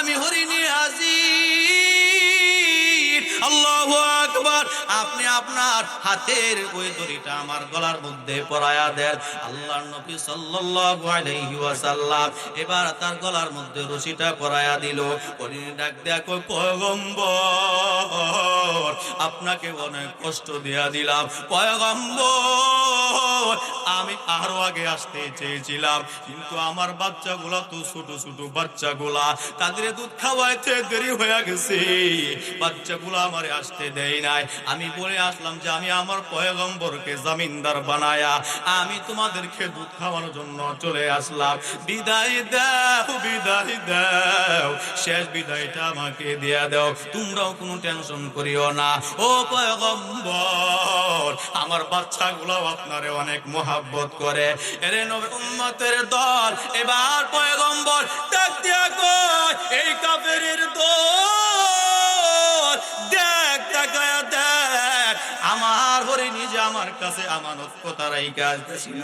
আমি হরিণী আজি আল্লাহু আকবার আপনি আপনার হাতের ওই দড়িটা আমার গলার মধ্যে পরায়া দেন। আল্লাহর নবী সাল্লাল্লাহু আলাইহি ওয়াসাল্লাম এবার তার গলার মধ্যে রশিটা পরায়া দিল। ডাক কই পয়গম্বর, আপনাকে অনেক কষ্ট দেয়া দিলাম। পয়গম্বর, আমি আরও আগে আসতে চেয়েছিলাম, কিন্তু আমার বাচ্চাগুলা তো ছোট ছোট বাচ্চাগুলা। তাদের দুধ খাওয়াইতে দেরি হয়ে গেছে? বাচ্চাগুলা আমার আসতে দেয় নাই। আমি বলে আসলাম যে, আমি আমার পয়গম্বরকে জামিনদার বানায়া আমি তোমাদেরকে দুধ খাওয়ানোর জন্য চলে আসলাম। বিদায় দাও বিদায় দাও, শেষ বিদায়টা আমাকে দিয়া দাও। তোমরাও কোনো টেনশন করিও না। ও পয়গম্বর, আমার বাচ্চাগুলো আপনারে অনেক মোহাব্বত করে। এরে নবী উম্মতের দল, এবার পয়গম্বর ডাক দিয়া এই কাফেরের দল আমার হরে নিজে আমার কাছে আমানত কথা রাইকা ছিল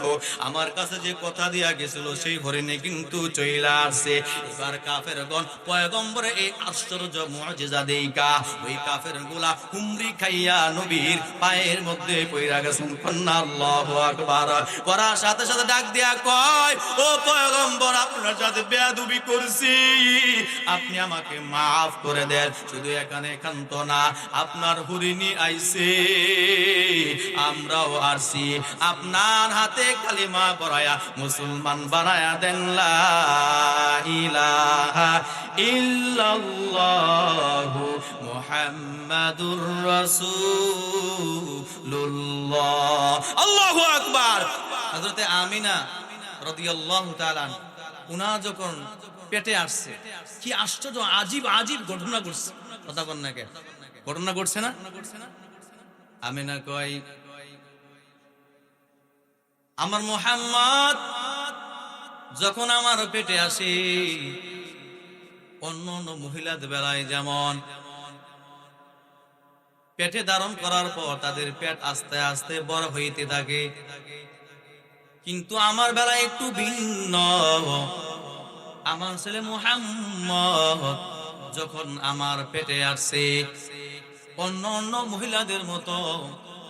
আমার কাছে যে কথা দিয়া গেছিল, সেই হরিণে কিন্তু চইলা আসছে। এবার কাফের গণ পয়গম্বরে এই আশ্চর্য মুজিজা দেইকা ওই কাফেরগুলা হুমরি খাইয়া নবীর পায়ের মধ্যে পইরা গেছেন। কন্যা আল্লাহু আকবার। করার সাথে সাথে ডাক দিয়া কয়, ও পয়গম্বর, আপনার সাথে বেয়াদবি করছি। আপনি আমাকে মাফ করে দেন। শুধু এখানে একান্ত না, আপনার হরিণী আইছে। আমরাও আসছি আপনার হাতে কালিমা পড়ায়া মুসলমান বানায়া দেন ইল্লাল্লাহু মুহাম্মাদুর রাসূলুল্লাহ। আল্লাহু আকবার। হযরতে আমিনা রাদিয়াল্লাহু তাআলা উনার যখন পেটে আসছে, কি আশ্চর্য, আজীব আজীব ঘটনা ঘটছে। কথা বল না কে ঘটনা ঘটছে না? আমিনা কয় আমার মোহাম্মদ, যখন আমার পেটে আসে, অন্য অন্য মহিলাদের বেলায় যেমন পেটে ধারণ করার পর তাদের পেট আস্তে আস্তে বড় হইতে থাকে। কিন্তু আমার বেলায় একটু ভিন্ন। আমার ছেলে মোহাম্মদ, যখন আমার পেটে আসছে অন্য অন্য মহিলাদের মতো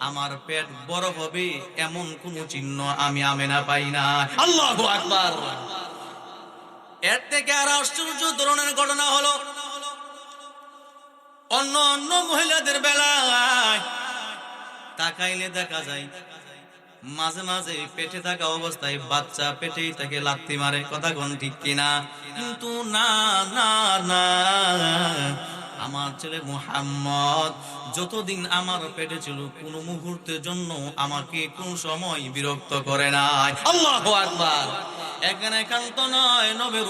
আমার পেট বড় হবে এমন কোন চিহ্ন আমি আমেনা পাই না আল্লাহ আকবার। এর থেকে আর আশ্চর্য ধরনের ঘটনা হলো, অন্য অন্য মহিলাদের বেলায় তাকাইলে দেখা যায়, মাঝে মাঝে পেটে থাকা অবস্থায় বাচ্চা পেটেই তাকে লাত্তি মারে, কথা কোন ঠিক কিনা? কিন্তু না না না, আমার ছেলে মুহাম্মদ যতদিন আমার পেটে ছিল, কোন মুহূর্তের জন্য আমাকে কোন সময় বিরক্ত করে নাই। আল্লাহ এখানে একান্ত নয় নবের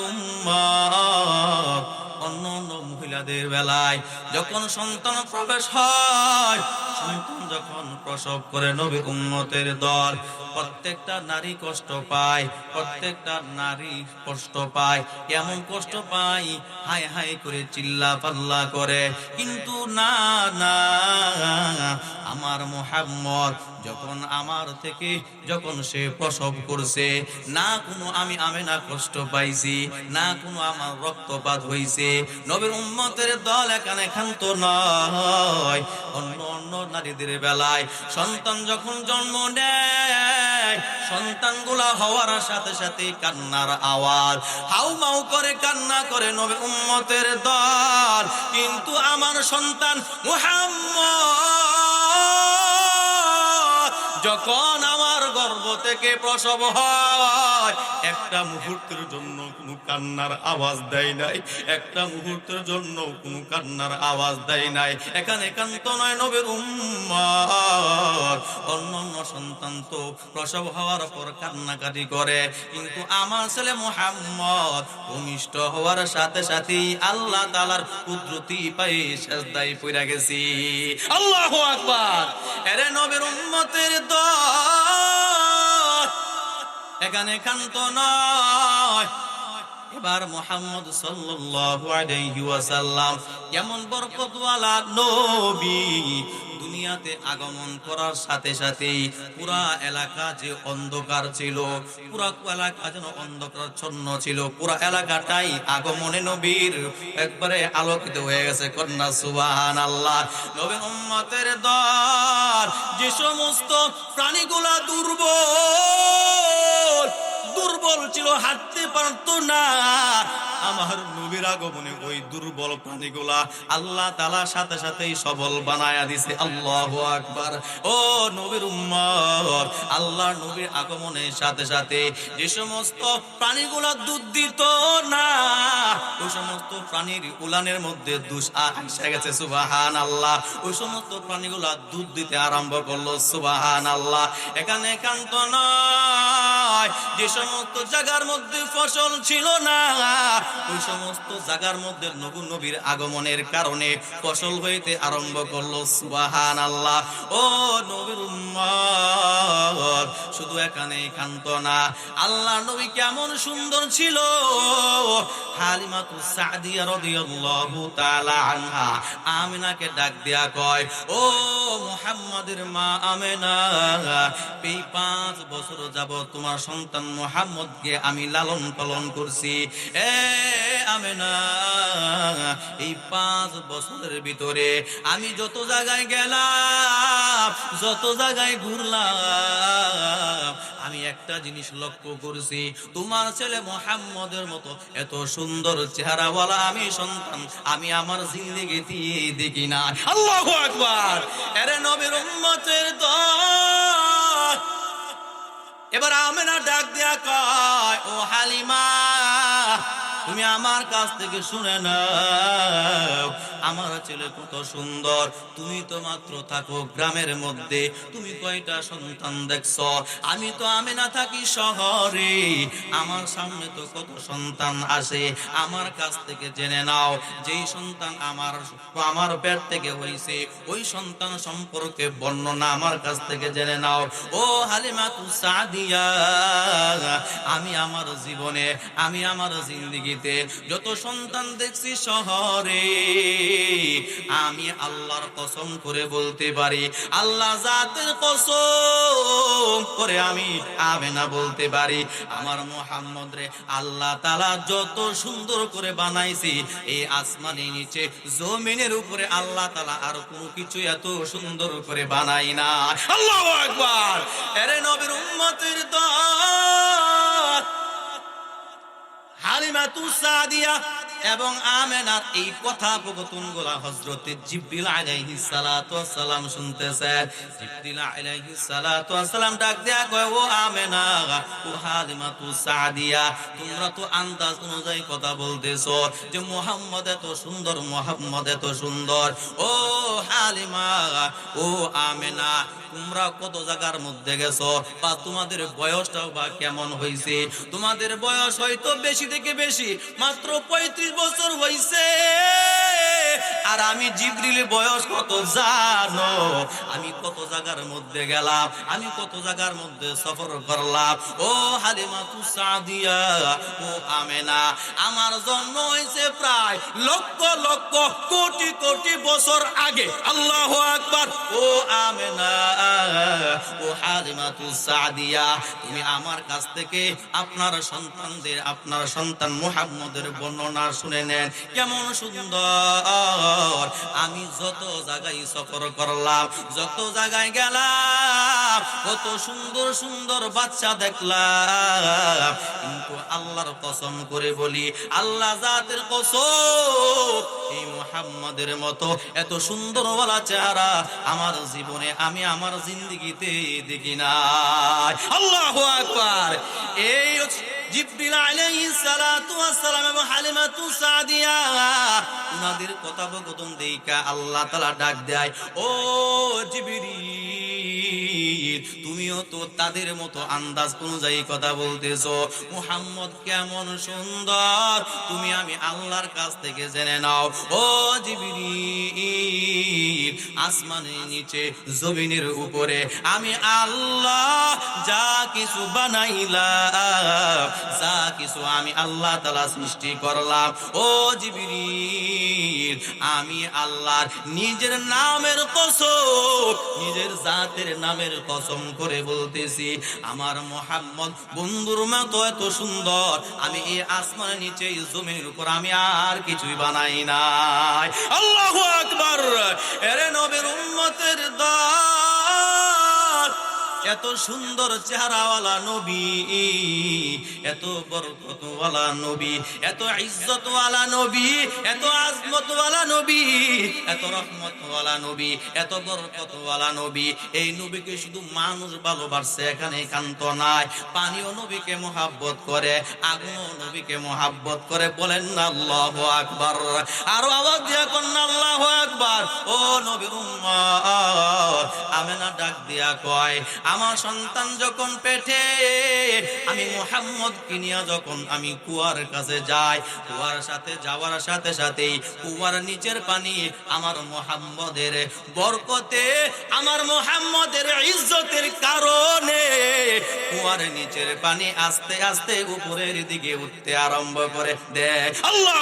অন্য অন্য মহিলাদের বেলায় যখন সন্তান প্রবেশ হয়, সন্তান যখন প্রসব করে নবী উম্মতের দল, প্রত্যেকটা নারী কষ্ট পায়, প্রত্যেকটা নারী কষ্ট পায়, এমন কষ্ট পায় হাই হাই করে চিল্লা পাল্লা করে, কিন্তু না না, আমার মোহাম্মদ যখন আমার থেকে যখন সে প্রসব করছে, না কোনো আমি আমি না কষ্ট পাইছি, না কোনো আমার রক্তপাত হইছে নবীর উম্মতের দল এখানে ক্ষান্ত নয়। অন্য অন্য নারীদের বেলায় সন্তান যখন জন্ম নেয়, সন্তানগুলা হওয়ার সাথে সাথে কান্নার আওয়াজ। হাউ মাউ করে কান্না করে নবী উম্মতের দল। কিন্তু আমার সন্তান মুহাম্মদ, যখন আমার গর্ভ থেকে প্রসব হয়। একটা মুহূর্তের জন্য কোনো কান্নার আওয়াজ দেয় নাই। একটা মুহূর্তের জন্য কোনো কান্নার আওয়াজ দেয় নাই। এখানে একান্ত নয় নবীর উম্মত। অন্য সন্তান তো প্রসব হওয়ার পর কান্নাকাটি করে। কিন্তু আমার ছেলে মোহাম্মদ ভূমিষ্ঠ হওয়ার সাথে সাথেই আল্লাহ তালার কুদরতি পাই শেষদাই পইরা গেছি। আল্লাহ আকবার। এরে নবীর উম্মতের দল। এখানে কান্ত নয়। এবার মোহাম্মদ সাল্লাল্লাহু আলাইহি বরকতওয়ালা নবী দুনিয়াতে আগমন করার সাথে সাথেই পুরা এলাকা যে অন্ধকার ছিল, পুরা এলাকা যেন অন্ধকারচ্ছন্ন ছিল, পুরা এলাকাটাই আগমনে নবীর একবারে আলোকিত হয়ে গেছে। কন্যা সুবাহান আল্লাহ নবীর উম্মতের দল যে সমস্ত প্রাণীগুলা দুর্বল দুর্বল ছিল, হাঁটতে পারতো না। আমার নবীর আগমনে ওই দুর্বল প্রাণীগুলা আল্লাহ তালা সাথে সাথেই সবল বানায়া দিছে। আল্লাহ আকবার। ও নবীর উম্মত, আল্লাহ নবীর আগমনের সাথে সাথে যে সমস্ত প্রাণীগুলা দুধ দিত না, ওই সমস্ত প্রাণীর উলানের মধ্যে দুষ এসে গেছে সুবাহান আল্লাহ ওই সমস্ত প্রাণীগুলা দুধ দিতে আরম্ভ করল সুবাহান আল্লাহ এখানে একান্ত নয়, যে সমস্ত জায়গার মধ্যে ফসল ছিল না। ওই সমস্ত জায়গার মধ্যে নবু নবীর আগমনের কারণে ফসল হইতে আরম্ভ করল সুবাহান আল্লাহ ও নবীর উম্মত, শুধু এখানে কান্ত না আল্লাহ নবী কেমন সুন্দর ছিল। হালিমাতু সাদিয়া রাদিয়াল্লাহু তাআলা আনহা, আমিনাকে ডাক দিয়া কয়, ও মুহাম্মাদের মা আমেনা, এই পাঁচ বছর যাব তোমার সন্তান মুহাম্মদকে আমি লালন পালন করছি। এ আমেনা, এই পাঁচ বছরের ভিতরে আমি যত জায়গায় গেলাম, যত জায়গায় ঘুরলাম, আমি একটা জিনিস লক্ষ্য করছি। তোমার ছেলে মোহাম্মদের মতো এত সুন্দর চেহারাওয়ালা আমি সন্তান, আমি আমার জিন্দগিতে দেখি না আল্লাহু আকবার! এরে নবীর উম্মতের দল! এবার আমেনা ডাক দেয়া কয় ও হালিমা তুমি আমার কাছ থেকে শুনে নাও আমার ছেলে কত সুন্দর। তুমি তো মাত্র থাকো গ্রামের মধ্যে। তুমি কয়টা সন্তান দেখছ? আমি তো আমি না থাকি শহরে। আমার সামনে তো কত সন্তান আসে। আমার কাছ থেকে জেনে নাও, যেই সন্তান আমার আমার পেট থেকে হইছে, ওই সন্তান সম্পর্কে বর্ণনা আমার কাছ থেকে জেনে নাও। ও হালিমা তু সাদিয়া, আমি আমার জীবনে, আমি আমার জিন্দগিতে যত সন্তান দেখছি শহরে। আমি আল্লাহর কসম করে বলতে পারি, আল্লাহ জাতের কসম করে আমি আমেনা বলতে পারি। আমার মোহাম্মদ রে, আল্লাহ তালা যত সুন্দর করে বানাইছি, এই আসমানি নিচে, জমিনের উপরে আল্লাহ তালা আর কোনো কিছু এত সুন্দর করে বানাই না। আল্লাহ একবার এরে নবীর উম্মতের দল হালিমা তুসাদিয়া এবং আমেনার এই কথা প্রগতন গোলা হজরতে জিব্রিল আলাইহিস সালাতু সালাম শুনতেছেন জিব্রিল আলাইহিস সালাতু সালাম ডাক দেয়া কয়, ও আমেনা, ও হালিমা তুসাদিয়া তোমরা তো আন্দাজ অনুযায়ী কথা বলতেছো যে মুহাম্মদ এত সুন্দর, মুহাম্মদ এত সুন্দর। ও হালিমা, ও আমেনা, তোমরা কত জায়গার মধ্যে গেছো? বা তোমাদের বয়সটাও বা কেমন হয়েছে তোমাদের বয়স হয়তো বেশি থেকে বেশি, মাত্র পঁয়ত্রিশ বছর হয়েছে আর আমি জিবরিল বয়স কত জানো? আমি কত জায়গার মধ্যে গেলাম, আমি কত জায়গার মধ্যে সফর করলাম। ও হালিমা তু সাদিয়া, ও আমেনা, আমার জন্ম হয়েছে প্রায় লক্ষ লক্ষ, কোটি কোটি বছর আগে। আল্লাহ আকবার। ও আমেনা, ও হালিমা তু সাদিয়া, তুমি আমার কাছ থেকে আপনার সন্তানদের, আপনার সন্তান মুহাম্মদের বর্ণনা শুনে নেন, কেমন সুন্দর। আমি যত জায়গায় সফর করলাম, যত জায়গায় গেলাম, কত সুন্দর সুন্দর বাচ্চা দেখলাম। কিন্তু আল্লাহর কসম করে বলি, আল্লাহ জাতের কসম, এই মুহাম্মাদের মতো এত সুন্দর ওয়ালা চেহারা আমার জীবনে আমি আমার জিন্দগিতে দেখি না আল্লাহ আকবার। এই জিব্রিল আলাইহিস সালাতু ওয়াস সালাম এবং হালিমাতু সাদিয়া, উনাদের কথোপকথন দেইকা আল্লাহ তাআলা ডাক দেয়, ও জিবরিল তুমিও তো তাদের মতো আন্দাজ অনুযায়ী কথা বলতেছো। মুহাম্মদ কেমন সুন্দর, তুমি আমি আল্লাহর কাছ থেকে জেনে নাও। ও জিবরিল, আসমানের নিচে, জমিনের উপরে, আমি আল্লাহ যা কিছু বানাইলাম, যা কিছু আমি আল্লাহ তালা সৃষ্টি করলাম। ও জিবরিল, আমি আল্লাহর নিজের নামের কসম, নিজের জাতের নামের কসম করে বলতেছি, আমার মোহাম্মদ, বন্ধুর মতো এত সুন্দর, আমি এই আসমানের নিচে জমির উপর আমি আর কিছুই বানাই নাই। আল্লাহু আকবার। এরে নবীর উম্মতের দল, এত সুন্দর চেহারাওয়ালা নবী, এত বরকতওয়ালা নবী, এত ইজ্জতওয়ালা নবী, এত আজমতওয়ালা নবী, এত রহমতওয়ালা নবী, এত বরকতওয়ালা নবী। এই নবীকে শুধু মানুষ ভালোবাসছে, এখানে একান্ত নাই। পানিও নবীকে মোহাব্বত করে, আগুনও নবীকে মোহাব্বত করে। বলেন না, আল্লাহ আকবার। আরও আওয়াজ দিয়া কন্যা আল্লাহ আকবার। ও উম্মত, আমেনা ডাক দিয়া কয়, আমার সন্তান যখন পেটে, আমি মোহাম্মদ কিনিয়া যখন আমি কুয়ার কাছে যাই, কুয়ার সাথে যাওয়ার সাথে সাথেই কুয়ার নিচের পানি আমার মোহাম্মদের বরকতে, আমার মোহাম্মদের ইজ্জতের কারণে। কুয়ার নিচের পানি আস্তে আস্তে উপরের দিকে উঠতে আরম্ভ করে দেয়। আল্লাহ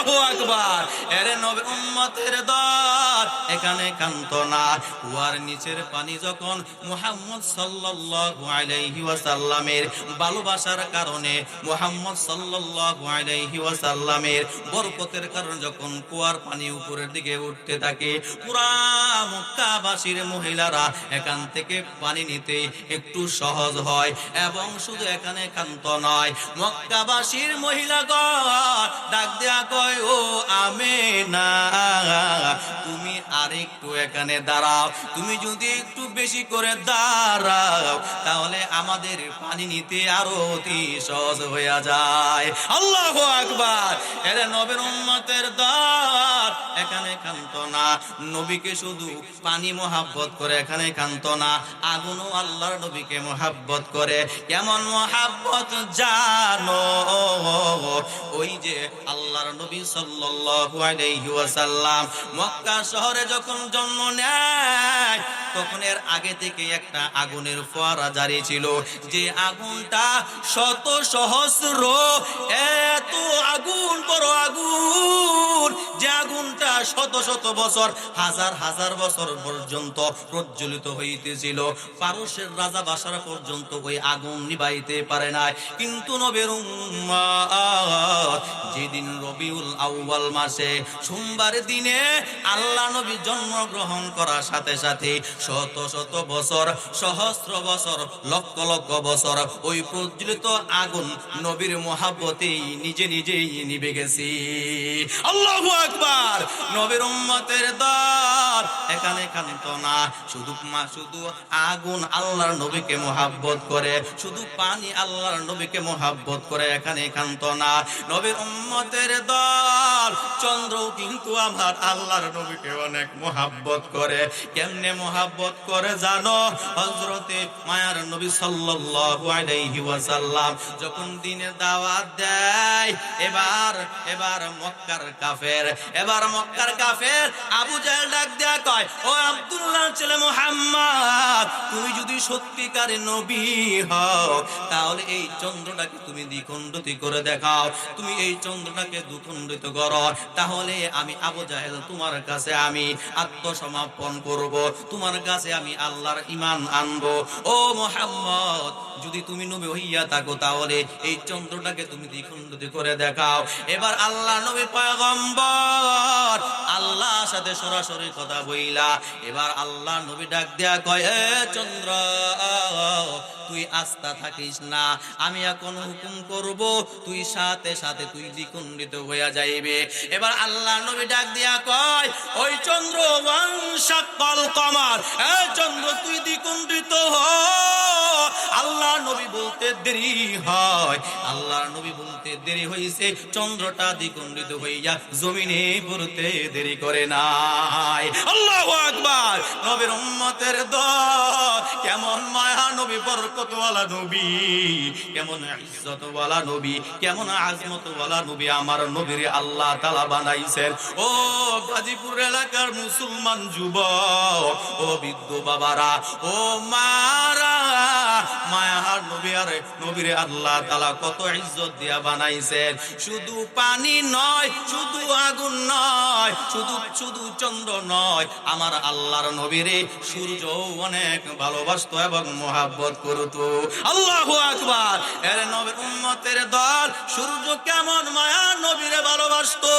এখানে কান্ত না। কুয়ার নিচের পানি যখন মুহাম্মদ সাল্লাল্লাহু আলাইহি ওয়াসাল্লামের ভালোবাসার কারণে, মুহাম্মদ সাল্লাল্লাহু আলাইহি ওয়াসাল্লামের বরকতের কারণে যখন কুয়ার পানি উপরের দিকে উঠতে থাকে। পুরা মক্কাবাসীর মহিলারা এখান থেকে পানি নিতে একটু সহজ হয় এবং শুধু এখানে কান্ত নয় মক্কাবাসীর মহিলাগণ ডাক দেয়া কয়, ও আমে না তুমি আরেকটু এখানে দাঁড়াও। তুমি যদি একটু বেশি করে দাঁড়াও, তাহলে আমাদের পানি নিতে আরও অতি সহজ হয়ে যায়। আল্লাহ আকবার। এরে নবের উম্মতের দাঁত এখানে কান্ত না। নবীকে শুধু পানি মোহাব্বত করে এখানে কান্ত না। আগুনও আল্লাহর নবীকে মোহাব্বত করে। কেমন মোহাব্বত জানো? ওই যে আল্লাহর নবী মক্কা শহরে যখন জন্ম নেয়, তখন এর আগে থেকে একটা আগুনের ফোয়ারা জারি ছিল। যে আগুনটা শত সহস্র এত আগুন, বড় আগুন যে আগুনটা শত শত বছর, হাজার হাজার বছর পর্যন্ত প্রজ্বলিত হইতেছিল। পারস্যের রাজা বাসার পর্যন্ত ওই আগুন নিবাইতে পারে নাই। কিন্তু নবের যেদিন রবিউল আউয়াল মাসে সোমবার দিনে আল্লাহ নবী জন্মগ্রহণ করার সাথে সাথে শত শত বছর, সহস্র বছর, লক্ষ লক্ষ বছর ওই প্রজ্বলিত আগুন নবীর মহাব্বতেই নিজে নিজেই নিবে গেছি। আল্লাহু আকবার নবীর উম্মতের দল এখানে না, শুধু মা, শুধু আগুন আল্লাহর নবীকে মোহাব্বত করে, শুধু পানি আল্লাহর নবীকে মোহাব্বত করে, এখানে না। নবীর উম্মতের চন্দ্র কিন্তু আমার আল্লাহর নবীকে অনেক মোহাব্বত করে। কেমনে মোহাব্বত করে জানো? হজরতে মায়ার নবী সাল্লাল্লাহু আলাইহি ওয়াসাল্লাম যখন দিনে দাওয়াত দেয়, এবার এবার মক্কার কাফের এবার মক্কার কাফের আবু জাহেল ডাক দেয়া কয়, ও আব্দুল্লাহ ছেলে মুহাম্মদ, তুমি যদি সত্যিকারের নবী হও, তাহলে এই চন্দ্রটাকে তুমি দ্বিখণ্ডিত করে দেখাও। তুমি এই চন্দ্রটাকে দুখণ্ডিত করো। তাহলে আমি আবু জাহেল তোমার কাছে আমি আত্মসমর্পণ করব। তোমার কাছে আমি আল্লাহর ইমান আনব। ও মোহাম্মদ, যদি তুমি নবী হইয়া থাকো, তাহলে এই চন্দ্রটাকে তুমি দ্বিখণ্ডিত করে দেখাও। এবার আল্লাহ নবী পয়গম্বর আল্লাহ সাথে সরাসরি কথা বইলা। এবার আল্লাহ নবী ডাক দেয়া কয় চন্দ্র, তুই আস্থা থাকিস না। আমি এখন হুকুম করব, তুই সাথে সাথে তুই দ্বিখণ্ডিত হইয়া যাইবে। এবার আল্লাহ নবী ডাক দিয়া কয়, ওই চন্দ্র বংশাকল কমার এ চন্দ্র, তুই দ্বিখণ্ডিত হ। আল্লাহ নবী বলতে দেরি হয়। আল্লাহর নবী বলতে দেরি হয়েছে চন্দ্রটা দ্বিখণ্ডিত হইয়া জমিনে দেরি করে নাই। আল্লাহু আকবার। নবীর উম্মতের কেমন মায়া নবী, বরকতওয়ালা নবী, কেমন ইজ্জতওয়ালা নবী, কেমন আজমতওয়ালা নবী আমার নবীর আল্লাহ তাআলা বানাইছেন। ও গাজীপুর এলাকার মুসলমান যুবক, ও বৃদ্ধ বাবারা, ও মারা মায়ার নবী আর নবীর আল্লাহ তাআলা কত ইজ্জত দিয়া বানাইছেন। শুধু পানি নয়, শুধু আগুন নয়, শুধু শুধু চন্দ্র নয়। আমার আল্লাহর নবীরে সূর্য অনেক ভালোবাসত এবং মোহাব্বত করতো। আল্লাহ আকবার। এর নবীর উম্মতের দল সূর্য কেমন মায়া নবীরে ভালোবাসতো।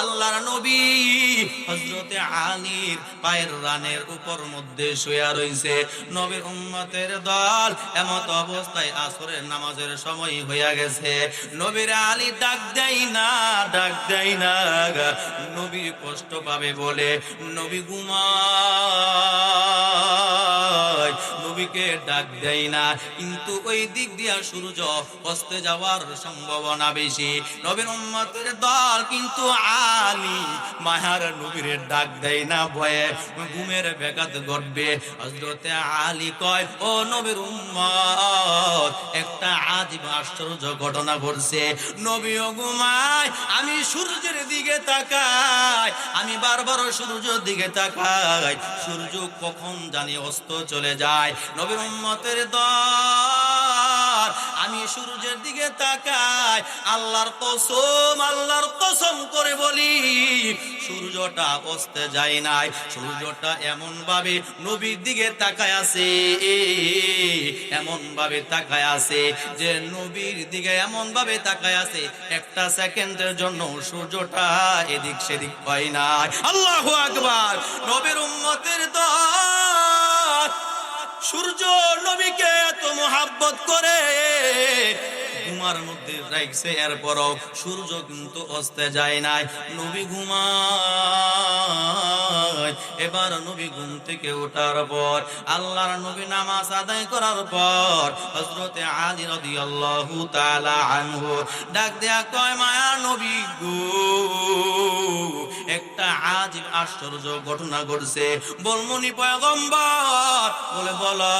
আল্লাহর নবী হযরতে আলীর পায়ের রানের উপর মধ্যে শুয়ে রইছে। নবীর উম্মতের দল এমত অবস্থায় আসরের নামাজের সময় হইয়া গেছে। নবীর আলী ডাক দেয় না, ডাক দেয় না নবী কষ্ট পাবে বলে নবী ঘুমায়। নবীকে ডাক দেয় না। কিন্তু ওই দিক দিয়া সূর্য অস্তে যাওয়ার সম্ভাবনা বেশি। নবীর উম্মতের দল কিন্তু আলী। মাহার নবীর ডাক দেয় না ভয়ে। ঘুমের বেগাত ঘটবে। হযরতে আলী কয়, ও নবীর উম্মত, একটা আজীব আশ্চর্য ঘটনা ঘটছে। নবীও ঘুমায়, আমি সূর্যের দিকে তাকাই। আমি বারবার সূর্যের দিকে তাকাই। সূর্য কখন জানি অস্ত চলে যায়। নবীর উম্মতের দল আমি সূর্যের দিকে তাকাই, আল্লাহর কসম আল্লাহর কসম করে বলি, সূর্যটা অস্তে যায় নাই, সূর্যটা এমন ভাবে নবীর দিকে তাকায় আছে এমন ভাবে তাকায় আছে যে নবীর দিকে এমন ভাবে তাকায় আছে, একটা সেকেন্ডের জন্য সূর্যটা এদিক সেদিক হয় নাই। আল্লাহু আকবার, নবীর উম্মতের দল সূর্য নবীকে এত মোহাব্বত করে। ঘুমার মধ্যে রাখছে এরপরও সূর্য কিন্তু অস্তে যায় নাই। নবী ঘুমায়। এবার নবী ঘুম থেকে ওঠার পর, আল্লাহর নবী নামাজ আদায় করার পর হযরতে আলী রাদিয়াল্লাহু তাআলা আনহু ডাক দেয়া কয়, মায়া নবী গো, একটা আজীব আশ্চর্য ঘটনা ঘটছে। বলমনি পয়গম্বর, বলে, বলো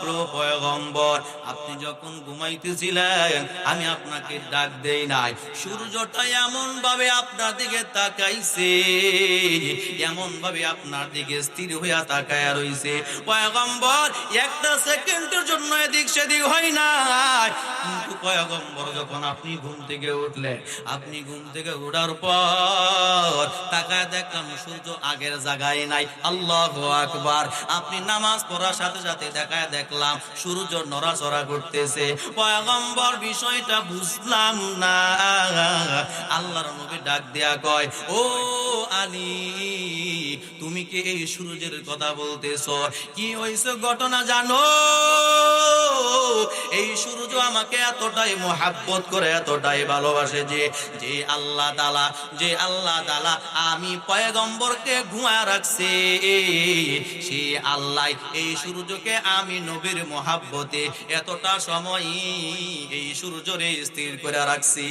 বলো পয়গম্বর, আপনি যখন ঘুমাইতেছিলেন, আমি আপনাকে ডাক দেই নাই। সূর্যটা এমন ভাবে আপনার দিকে তাকাইছে এমন ভাবে আপনার দিকে স্থির হইয়া তাকায়া রইছে। পয়গম্বর, একটা সেকেন্ডের জন্য এদিক সেদিক হয় নাই। কিন্তু পয়গম্বর, যখন আপনি ঘুম থেকে উঠলেন, আপনি ঘুম থেকে ওঠার পর তাকায় দেখলাম সূর্য আগের জায়গায় নাই। আল্লাহ আকবার। আপনি নামাজ পড়ার সাথে সাথে দেখায় দেখলাম, সূর্য নড়াচড়া করতেছে। পয়গম্বর, বিষয়টা বুঝলাম না। আল্লাহর নবী ডাক দেয়া কয়, ও আলী তুমি কি এই সূর্যের কথা বলতেছ? কি হয়েছে ঘটনা জানো? এই সূর্য আমাকে এতটাই মোহাব্বত করে, এতটাই ভালোবাসে যে যে আল্লাহ তালা যে আল্লাহ তালা আমি পয়গম্বরকে ঘুমা রাখছে। সে আল্লাহ, এই সূর্যকে আমি নবীর মোহাব্বতে এতটা সময় এই সূর্যরে স্থির করে রাখছি।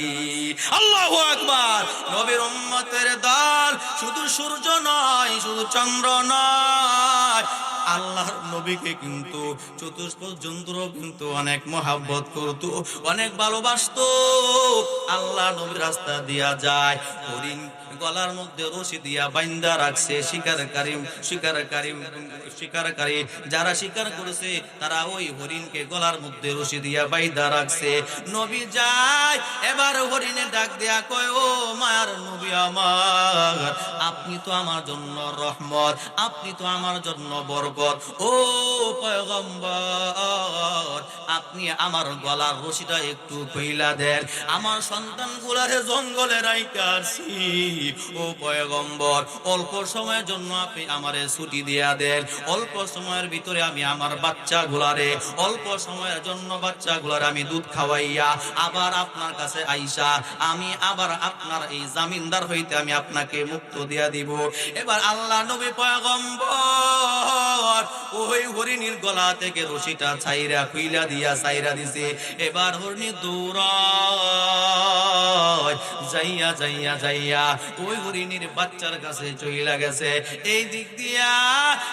আল্লাহ আকবার! নবীর উম্মতের দল শুধু সূর্য নয়, শুধু চন্দ্র নয়। আল্লাহর নবীকে কিন্তু চতুষ্প যন্ত্র কিন্তু অনেক মহাব্বত করত, অনেক ভালোবাসত। আল্লাহ নবীর রাস্তা দিয়া যায় হরিণ গলার মধ্যে রশি দিয়া বাইন্দা রাখছে শিকারকারী শিকারকারী শিকারকারী যারা শিকার করেছে, তারা ওই হরিণকে গলার মধ্যে রশি দিয়া বাইন্দা রাখছে। নবী যায়, এবার হরিণে ডাক দেয়া কয়, ও মায়ার নবী আমার, আপনি তো আমার জন্য রহমত, আপনি তো আমার জন্য বরকত। ও পয়গম্বর, আপনি আমার গলার রশিটা একটু কইলা দেন। আমার সন্তান গুলারে জঙ্গলে রাইকাছি অল্প সময়ের জন্য আপনি আমারে ছুটি দিয়া দেন। অল্প সময়ের ভিতরে আমি আমার বাচ্চা গুলারে অল্প সময়ের জন্য বাচ্চা গুলারে আমি দুধ খাওয়াইয়া আবার আপনার কাছে আইসা, আমি আবার আপনার এই জামিনদার হইতে আমি আপনাকে মুক্ত দিয়া দিব। এবার আল্লাহ নবী পয়গম্বর ওই হরিণীর গলা থেকে রশিটা ছাইরা, খুইলা দিয়া ছাইরা দিছে। এবার হরিণী দৌড়ায় যাইয়া যাইয়া যাইয়া ওই হরিণীর বাচ্চার কাছে চইলা গেছে। এই দিক দিয়া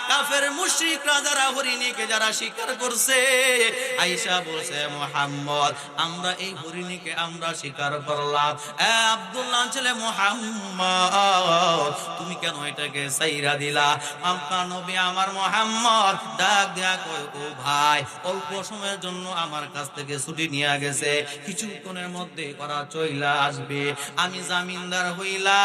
কাফের মুশরিকরা যারা হরিণীকে যারা স্বীকার করছে আইসা বলছে, মোহাম্মদ, আমরা এই হরিণীকে আমরা স্বীকার করলাম। আব্দুল্লাহ ছেলে মোহাম্মদ, তুমি কেন এটাকে সাইরা দিলা? আপনার নবী আমার মোহাম্মদ, ডাক দেয়া কই ও ভাই, অল্প সময়ের জন্য আমার কাছ থেকে ছুটি নিয়ে গেছে। কিছুক্ষণের মধ্যে করা চইলা আসবে। আমি জামিনদার হইলাম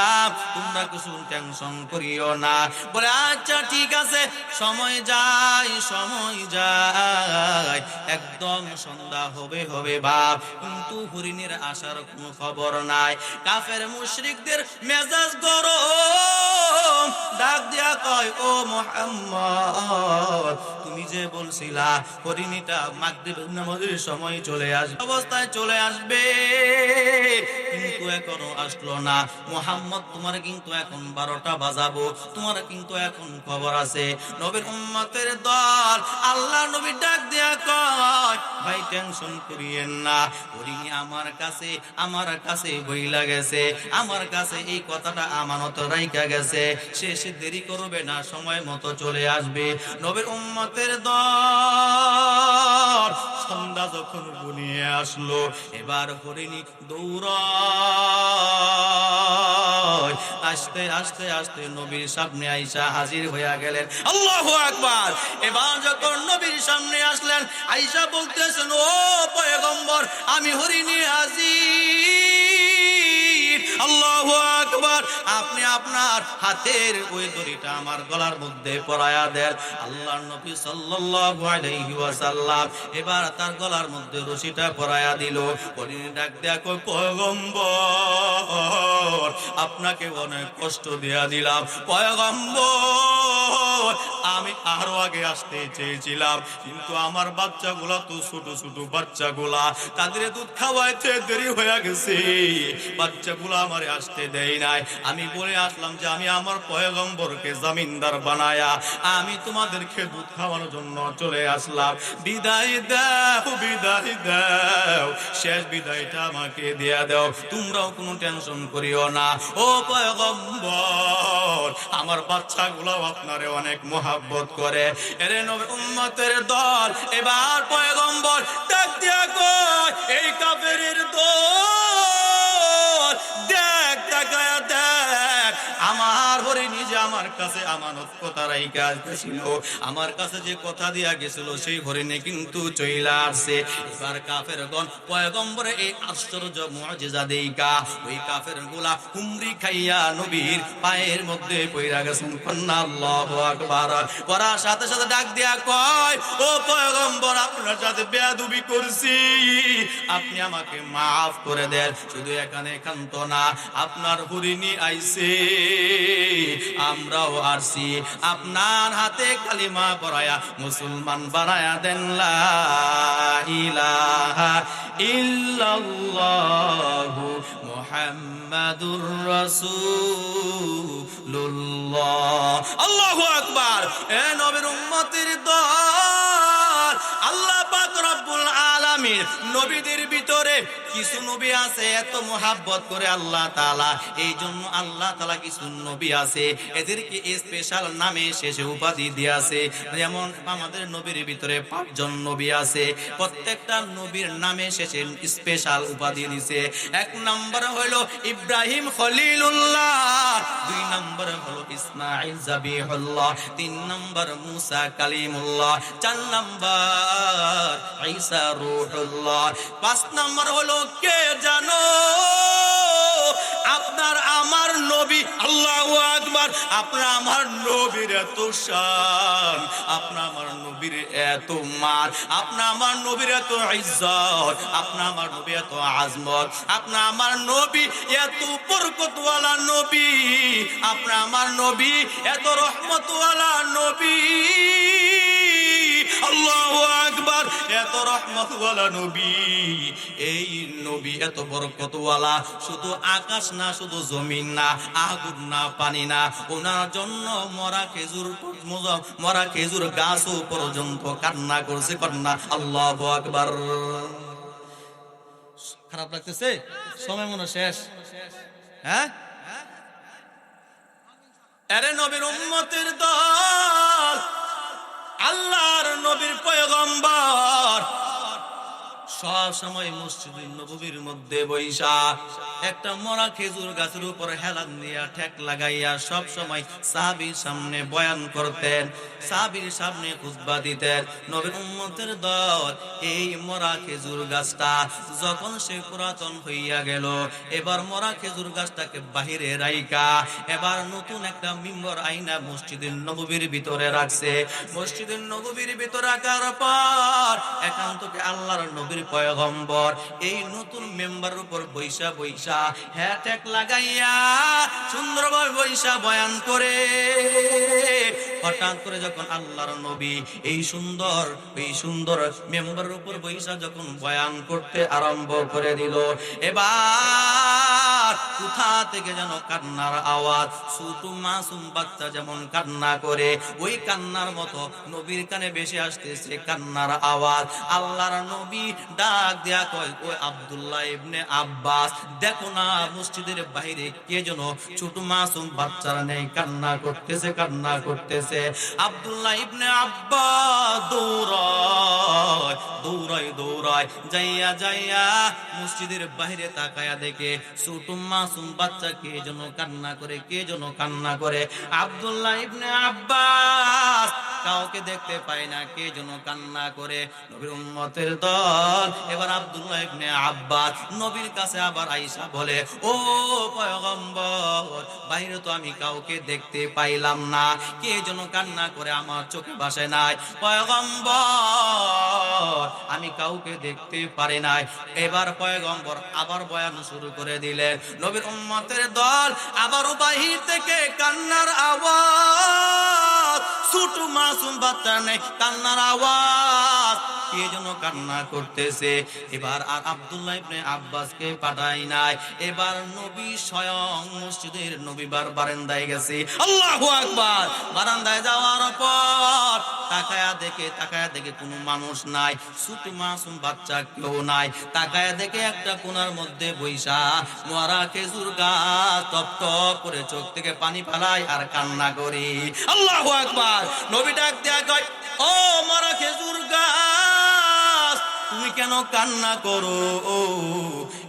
তোমরা কিছু টেনশন করিও না। বলে আচ্ছা ঠিক আছে, সময় যায় সময় যায়। একদম সন্ধ্যা হবে হবে বাপ। কিন্তু হরিণের আসার কোনো খবর নাই। কাফের মুশরিকদের মেজাজ গরম। ডাক দিয়া কয়, ও মোহাম্মদ, তুমি যে বলছিলা, হরিণীটা মাগরিব নামাজের সময় চলে আসবে, অবস্থায় চলে আসবে। কিন্তু এখনও আসলো না। মোহাম্মদ তোমার কিন্তু এখন বারোটা বাজাবো, তোমার কিন্তু এখন খবর আছে। নবীর উম্মতের দল, আল্লাহ নবী ডাক দেয়া কয়, ভাই টেনশন করিয়েন না হরিণী আমার কাছে আমার কাছে বইলা গেছে, আমার কাছে এই কথাটা আমানত রাইকা গেছে সে দেরি করবে না, সময় মতো চলে আসবে। নবীর উম্মতের দল সন্ধ্যা যখন গুনিয়ে আসলো, এবার হরিণী দৌড়ায়। আস্তে আস্তে আস্তে নবীর সামনে আইসা হাজির হইয়া গেলেন। আল্লাহ আকবার! এবার যখন নবীর সামনে আসলেন, আইসা বলতেছেন, ও পয়গম্বর, আমি হরিণী হাজির। আল্লাহু আকবার আপনি আপনার হাতের ওই দড়িটা আমার গলার মধ্যে পরায়া দেন। আল্লাহর নবী সাল্লাল্লাহু আলাইহি ওয়াসাল্লাম এবার তার গলার মধ্যে রশিটা পরায়া দিল। হরিণী ডাক দেয়া কই পয়গম্বর, আপনাকে অনেক কষ্ট দেয়া দিলাম। পয়গম্বর, আমি আরও আগে আসতে চেয়েছিলাম, কিন্তু আমার বাচ্চাগুলা তো ছোট ছোট বাচ্চাগুলা, তাদের দুধ খাওয়াইতে দেরি হয়ে গেছে। বাচ্চাগুলা আমারে আসতে দেয় নাই আমি বলে আসলাম যে, আমি আমার পয়গম্বরকে জামিনদার বানায়া আমি তোমাদেরকে দুধ খাওয়ানোর জন্য চলে আসলাম। বিদায় দাও বিদায় দাও, শেষ বিদায়টা আমাকে দেয়া দাও। তোমরাও কোনো টেনশন করিও না। ও পয়গম্বর, আমার বাচ্চাগুলাও আপনারে অনেক মোহাব্বত করে। এরে উম্মতের দল, এবার পয়গম্বর ডাক দিয়া কয়, এই কাফেরের দল, দেখ, তাকায়া আমার কাছে আমানত কথা রাইকা ছিল আমার কাছে যে কথা দিয়া গেছিল, সেই হরিণে কিন্তু চইলা আসছে। এবার কাফের গণ পয়গম্বরে এই আশ্চর্য মুজিজা দেইকা ওই কাফেরগুলা হুমরি খাইয়া নবীর পায়ের মধ্যে পইরা গেছেন। কন্যা আল্লাহু আকবার। পড়ার সাথে সাথে ডাক দিয়া কয়, ও পয়গম্বর, আপনার সাথে বেয়াদবি করছি। আপনি আমাকে মাফ করে দেন, শুধু এখানে একান্ত না, আপনার হরিণী আইছে, আমরাও আসছি আপনার হাতে কালিমা পড়ায়া মুসলমান বানায়া দেন ইল্লাল্লাহু মুহাম্মাদুর রাসূলুল্লাহ। আল্লাহু আকবার। এ নবীর উম্মতের দল নবীদের ভিতরে কিছু নবী আছে, এত মোহাব্বত করে আল্লাহ তাআলা। এই জন্য আল্লাহ তাআলা কিছু নবী আছে, এদেরকে স্পেশাল নামে শেষে উপাধি দিয়েছে যেমন আমাদের নবীর ভিতরে পাঁচজন নবী আছে, প্রত্যেকটা নবীর নামে শেষে স্পেশাল উপাধি দিছে। এক নম্বর হলো ইব্রাহিম খলিলুল্লাহ, দুই নম্বর হলো ইসমাইল জাবিহুল্লাহ, তিন নম্বর মুসা কালিমুল্লাহ, চার নম্বর ঈসা রূহুল্লাহ পাঁচ নম্বর হলো, কে জানো? আপনার আমার নবী, আল্লাহ আকবার। আপনার আমার নবীর এত শান, আপনার আমার নবীর এত মান আপনার আমার নবীর এত ইজ্জত, আপনার আমার নবী এত আজমত, আপনার আমার নবী এত বরকতওয়ালা নবী, আপনার আমার নবী এত রহমতওয়ালা নবী। আল্লাহু আকবার। এত রহমতওয়ালা নবী। এই নবী এত বরকতওয়ালা। শুধু আকাশ না, শুধু জমিন না, আগুন না, পানি না। ওনার জন্য মরা খেজুর মরা খেজুর গাছও পর্যন্ত কান্না করছে কন্যা আল্লাহু আকবার। খারাপ লাগতেছে? সময় মনে শেষ। হ্যাঁ? আরে নবীর উম্মতের দল। আল্লাহর নবীর পয়গম্বর। সব সময় মসজিদ নবীর মধ্যে বৈশা। একটা মরা খেজুর গাছের উপর হেলান দিয়া ঠেক লাগাইয়া সব সময় সাহাবির সামনে বয়ান করতেন, সাহাবির সামনে খুতবা দিতেন। নবীর উম্মতের দল এই মরা খেজুর গাছটা যখন সে পুরাতন হইয়া গেল, এবার মরা খেজুর গাছটাকে বাহিরে রাইকা এবার নতুন একটা মিম্বর আইনা মসজিদের নবীর ভিতরে রাখছে। মসজিদের নবীর ভিতরে রাখার পর একান্তকে আল্লাহর নবীর পয়গম্বর এই নতুন মেম্বারের উপর বৈশা বৈশা হ্যাটেক লাগাইয়া সুন্দরভাবে বৈশা বয়ান করে। হঠাৎ করে যখন আল্লাহর নবী এই সুন্দর এই সুন্দর মেম্বারের উপর বৈশা যখন বয়ান করতে আরম্ভ করে দিল, এবার কোথা থেকে যেন কান্নার আওয়াজ ছোট মাসুম বাচ্চা যেমন কান্না করে, ওই কান্নার মতো নবীর কানে বেশি আসতেছে কান্নার আওয়াজ। আল্লাহর নবী ডাক দেয়া কয় ওই আব্দুল্লাহ ইবনে আব্বাস, দেখো না মসজিদের বাইরে কে যেন ছোট মাসুম বাচ্চারা নেই, কান্না করতেছে কান্না করতেছে। আব্দুল্লাহ ইবনে আব্বাস দৌড়ায় দৌড়ায় দৌড়ায়, যাইয়া যাইয়া মসজিদের বাইরে তাকায়া দেখে ছোট মাসুম বাচ্চা কে যেন কান্না করে, কে যেন কান্না করে? আব্দুল্লাহ ইবনে আব্বাস, কাউকে দেখতে পায় না, কে যেন কান্না করে? নবীর উম্মতের দল। এবার আব্দুল্লাহ ইবনে আব্বাস নবীর কাছে আবার আইসা বলে, ও পয়গম্বর, বাইরে তো আমি কাউকে দেখতে পাইলাম না। কে যেন কান্না করে আমার চোখে বাসে নাই। পয়গম্বর, আমি কাউকে দেখতে পারি নাই। এবার পয়গম্বর আবার বয়ান শুরু করে দিলেন। নবীর উম্মতের দল আবারও বাহির থেকে কান্নার আওয়াজ। ছোট মাসুম বাচ্চা নেই কান্নার আওয়াজ। কে যেন কান্না করতেছে? এবার আর এবার নবী নাই। বাচ্চা কেউ নাই। তাকায়া দেখে একটা কোনার মধ্যে বৈশা মরা খেজুর গাছ টপ করে চোখ থেকে পানি পালায় আর কান্না করি। আল্লাহু আকবার! নবী ডাক ও মরা খেজুর গাছ তুমি কেন কান্না করো?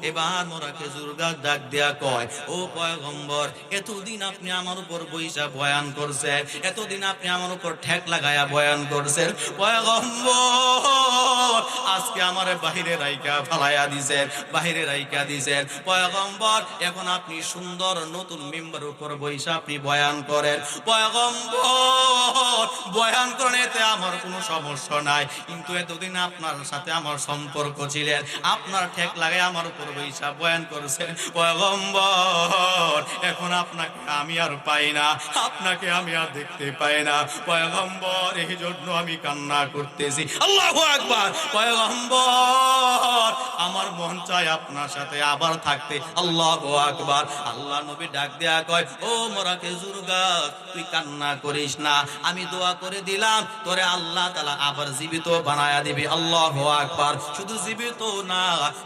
এবার মোরা খেজুর গাছ ডাক দেয়া কয়, ও পয়গম্বর, এতদিন আপনি আমার উপর বৈশা বয়ান করছেন, এতদিন আপনি আমার উপর ঠেক লাগায়া বয়ান করছেন। পয়গম্বর, আজকে আমার বাহিরে রাইকা ফালাইয়া দিছেন, বাহিরে রাইকা দিছেন। পয়গম্বর, এখন আপনি সুন্দর নতুন মেম্বার উপর বৈশা আপনি বয়ান করেন। পয়গম্বর, বয়ান করেন এতে আমার কোনো সমস্যা নাই, কিন্তু এতদিন আপনার সাথে আমার সম্পর্ক ছিলেন, আপনার ঠেক লাগে আমার উপর বৈশা, বয়ান করছেন, পয়গম্বর, এখন আপনাকে আমি আর পাই না, আপনাকে আমি আর দেখতে পাই না। পয়গম্বর, এই জন্য আমি কান্না করতেছি। আল্লাহু আকবার। পয়গম্বর, আমার মন চায় আপনার সাথে আবার থাকতে। আল্লাহু আকবার। আল্লাহ নবী ডাক দেয়া কয়, ও মোরা খেজুর গাছ, তুই কান্না করিস না। আমি দোয়া করে দিলাম, তোরে আল্লাহ তালা আবার জীবিত বানায়া দিবি। আল্লাহ আকবার। শুধু জীবিত না,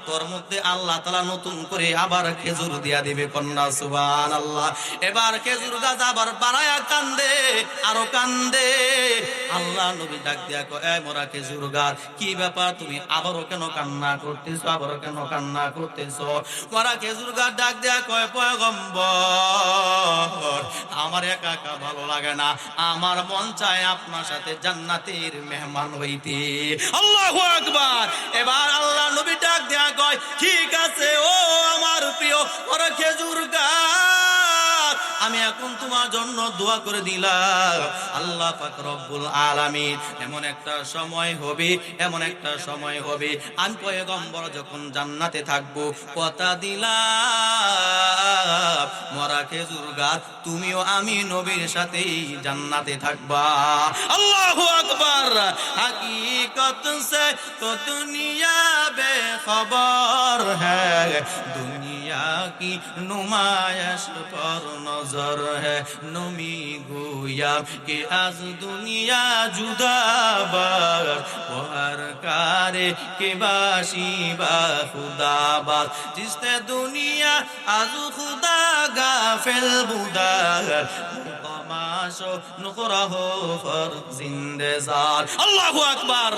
তোর মধ্যে আল্লাহ তালা নতুন করে আবার খেজুর দিয়া দিবে, কন্যা সুবান আল্লাহ এবার খেজুর গাছ আবার বাড়ায়া কান্দে, আরও কান্দে। আল্লাহ নবী ডাক দিয়া কয় "এই মোরা খেজুর গাছ, কি ব্যাপার? তুমি আবারও কেন কান্না করতেছো? আবারও কেন কান্না করতেছো? মোরা খেজুর গাছ ডাক দেয়া কয়, পয়গম্বর, আমার একা একা ভালো লাগে না। আমার মন চায় আপনার সাথে জান্নাতের মেহমান হইতে। আল্লাহ আকবার। এবার আল্লাহ নবী ডাক দেয়া কয়, ঠিক আছে ও আমার প্রিয় ওরা খেজুর গাছ। আমি এখন তোমার জন্য দোয়া করে দিলাম। আল্লাহ পাক রব্বুল আলামিন, এমন একটা সময় হবে, এমন একটা সময় হবে, আমি পয়গম্বর যখন জান্নাতে থাকব, কথা দিলাম, মরা খেজুর গাছ, তুমিও আমি নবীর সাথেই জান্নাতে থাকবা। আল্লাহু আকবার, হাকিকত সে তো দুনিয়া বে খবর হ্যাঁ দুনিয়া কি নুমায়স কর নজর দুনিয়া জুদাবার বাসি বা খুদাবার জিসে দুনিয়া আজ খুদা গা ফেল বুদাগর আল্লাহু আকবার।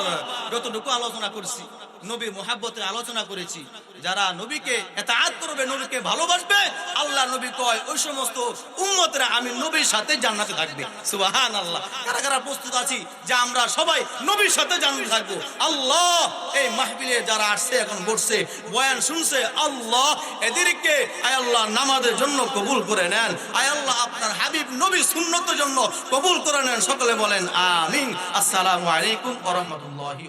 যতটুকু আলোচনা করছি। নবী মোহাব্বতে আলোচনা করেছি। যারা নবীকে এতাআত করবে, নবীকে ভালোবাসবে, আল্লাহ নবী কয়, ওই সমস্ত উম্মতরা আমি নবীর সাথে জান্নাতে থাকবে। সুবাহান আল্লাহ কারা কারা প্রস্তুত আছি যে আমরা সবাই নবীর সাথে জান্নাতে থাকব? আল্লাহ! এই মাহফিলে যারা আসছে, এখন বসছে, বয়ান শুনছে, আল্লাহ এদেরকে, আয় আল্লাহ, নামাজের জন্য কবুল করে নেন। আয় আল্লাহ, আপনার হাবিব নবী সুন্নতের জন্য কবুল করে নেন। সকলে বলেন, আমিন। আসসালামু আলাইকুম ওয়া রাহমাতুল্লাহি